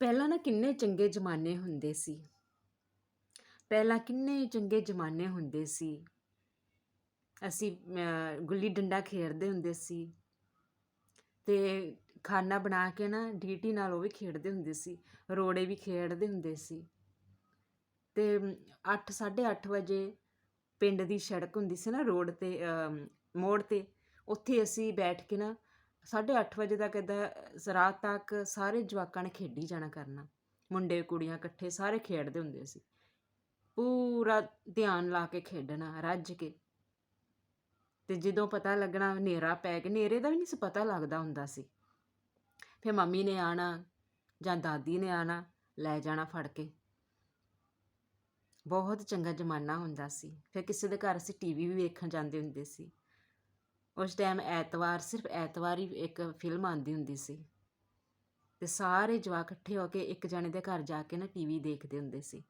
ਪਹਿਲਾਂ ਨਾ ਕਿੰਨੇ ਚੰਗੇ ਜ਼ਮਾਨੇ ਹੁੰਦੇ ਸੀ? ਪਹਿਲਾਂ ਕਿੰਨੇ ਚੰਗੇ ਜ਼ਮਾਨੇ ਹੁੰਦੇ ਸੀ? ਅਸੀਂ ਗੁੱਲੀ ਡੰਡਾ ਖੇਡਦੇ ਹੁੰਦੇ ਸੀ ਤੇ ਖਾਣਾ ਬਣਾ ਕੇ ਨਾ ਡੀਟੀ ਨਾਲ ਉਹ ਵੀ ਖੇਡਦੇ ਹੁੰਦੇ ਸੀ, ਰੋੜੇ ਵੀ ਖੇਡਦੇ ਹੁੰਦੇ ਸੀ। ਤੇ 8 8:30 ਵਜੇ ਪਿੰਡ ਦੀ ਸੜਕ ਹੁੰਦੀ ਸੀ ਨਾ ਰੋਡ ਤੇ ਮੋੜ ਤੇ, ਉੱਥੇ ਅਸੀਂ ਬੈਠ ਕੇ ਨਾ 8:30 ਵਜੇ ਤੱਕ ਇੱਦਾਂ ਰਾਤ ਤੱਕ ਸਾਰੇ ਜਵਾਕਾਂ ਨੇ ਖੇਡੀ ਜਾਣਾ ਕਰਨਾ। ਮੁੰਡੇ, ਕੁੜੀਆਂ ਇਕੱਠੇ ਸਾਰੇ ਖੇਡਦੇ ਹੁੰਦੇ ਸੀ। ਪੂਰਾ ਧਿਆਨ ਲਾ ਕੇ ਖੇਡਣਾ, ਰੱਜ ਕੇ। ਤੇ ਜਦੋਂ ਪਤਾ ਲੱਗਣਾ ਹਨੇਰਾ ਪੈ ਗਿਆ, ਹਨੇਰੇ ਦਾ ਵੀ ਨਹੀਂ ਸੀ ਪਤਾ ਲੱਗਦਾ ਹੁੰਦਾ ਸੀ। ਫਿਰ ਮੰਮੀ ਨੇ ਆਣਾ ਜਾਂ ਦਾਦੀ ਨੇ ਆਣਾ, ਲੈ ਜਾਣਾ ਫੜ ਕੇ। ਬਹੁਤ ਚੰਗਾ ਜ਼ਮਾਨਾ ਹੁੰਦਾ ਸੀ। ਫਿਰ ਕਿਸੇ ਦੇ ਘਰ ਅਸੀਂ ਟੀਵੀ ਵੀ ਵੇਖਣ ਜਾਂਦੇ ਹੁੰਦੇ ਸੀ। ਉਸ ਟਾਈਮ ਐਤਵਾਰ, ਸਿਰਫ ਐਤਵਾਰ ਹੀ ਇੱਕ ਫਿਲਮ ਆਉਂਦੀ ਹੁੰਦੀ ਸੀ। ਤੇ ਸਾਰੇ ਜਵਾਕ ਇਕੱਠੇ ਹੋ ਕੇ ਇੱਕ ਜਣੇ ਦੇ ਘਰ ਜਾ ਕੇ ਨਾ ਟੀਵੀ ਦੇਖਦੇ ਹੁੰਦੇ ਸੀ।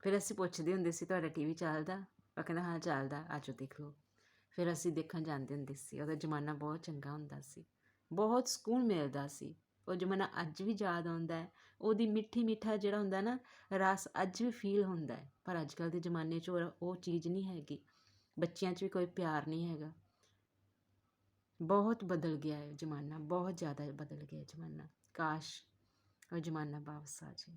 ਫਿਰ ਅਸੀਂ ਪੁੱਛਦੇ ਹੁੰਦੇ ਸੀ, ਤੁਹਾਡਾ ਟੀਵੀ ਚੱਲਦਾ? ਉਹ ਕਹਿੰਦਾ, ਹਾਂ, ਚੱਲਦਾ, ਆਜੋ ਦੇਖ ਲਓ। ਫਿਰ ਅਸੀਂ ਦੇਖਣ ਜਾਂਦੇ ਹੁੰਦੇ ਸੀ। ਉਹਦਾ ਜ਼ਮਾਨਾ ਬਹੁਤ ਚੰਗਾ ਹੁੰਦਾ ਸੀ। ਬਹੁਤ ਸਕੂਨ ਮਿਲਦਾ ਸੀ। ਉਹ ਜ਼ਮਾਨਾ ਅੱਜ ਵੀ ਯਾਦ ਆਉਂਦਾ ਹੈ। ਉਹਦੀ ਮਿੱਠੀ ਮਿੱਠਾ ਜਿਹੜਾ ਹੁੰਦਾ ਨਾ, ਰਸ ਅੱਜ ਵੀ ਫੀਲ ਹੁੰਦਾ ਹੈ। ਪਰ ਅੱਜ ਕੱਲ੍ਹ ਦੇ ਜ਼ਮਾਨੇ 'ਚ ਉਹ ਉਹ ਚੀਜ਼ ਨਹੀਂ ਹੈਗੀ। ਬੱਚਿਆਂ 'ਚ ਵੀ ਕੋਈ ਪਿਆਰ ਨਹੀਂ ਹੈਗਾ। ਬਹੁਤ ਬਦਲ ਗਿਆ ਹੈ ਜ਼ਮਾਨਾ, ਬਹੁਤ ਜ਼ਿਆਦਾ ਬਦਲ ਗਿਆ ਜ਼ਮਾਨਾ। ਕਾਸ਼ ਉਹ ਜ਼ਮਾਨਾ ਵਾਪਸ ਆ ਜਾਏ।